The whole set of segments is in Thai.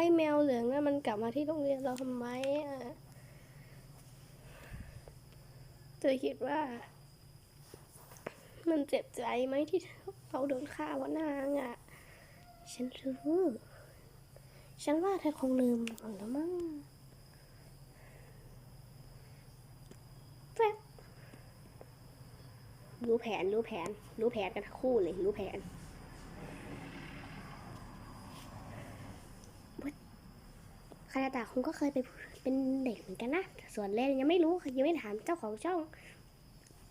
อ้แมวเหลืองนั่นมันกลับมาที่โรงเรียนเราทำไมอะเธอคิดว่า มันเจ็บใจไหมที่เราโดนฆ่าวะนางอะ ฉันรู้ฉันว่าเธอคงลืมหมดแล้วมั้งแป๊บรู้แผนรู้แผน รู้แผนกันทั้งคู่เลยรู้แผน คาราตาคงก็เคยไปเป็นเด็กเหมือนกันนะ ส่วนเล่นยังไม่รู้ยังไม่ถามเจ้าของช่อง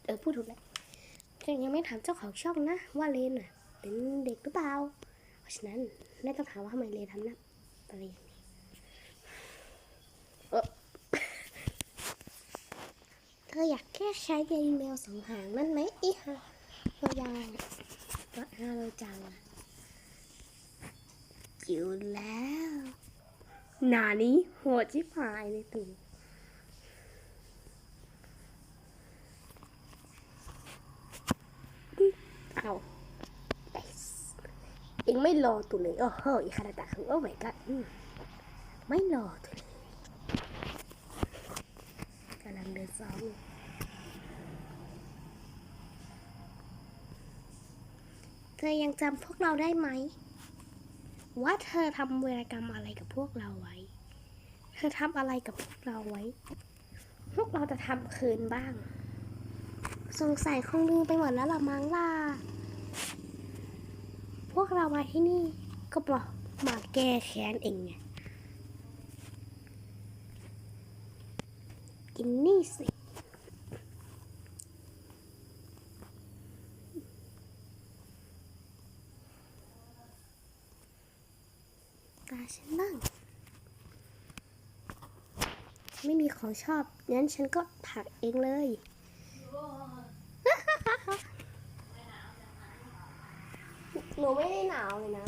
เออพูดถูกแล้วยังไม่ถามเจ้าของช่องนะ ว่าเลนน่ะเป็นเด็กหรือเปล่า เพราะฉะนั้นแม่ต้องถามว่าทำไมเลนทำหน้าอะไรอย่างนี้เธออยากแก้ใช้เยแมวสองหางนั่นไหมอีฮะเรายาวก็ฮาเราจังอยู่แล้ว หนานี้โหดชิบหายเลยตูเอาเอสเองไม่รอตัวเลยโอ้โหอีคาราตะคือโอ้ my god ไม่รอตัวเลยกำลังเดินซ้อมเธอยังจำพวกเราได้ไหม ว่าเธอทำเวรกรรมอะไรกับพวกเราไว้ เธอทำอะไรกับพวกเราไว้ พวกเราจะทำคืนบ้าง สงสัยคงลืมไปหมดแล้วละมั้งล่ะ พวกเรามาที่นี่ก็บอกมาแก้แค้นเองไงกินนี่สิ ตาฉันบ้าง ไม่มีของชอบงั้นฉันก็ถักเองเลย หนูไม่ได้หนาวเลยนะ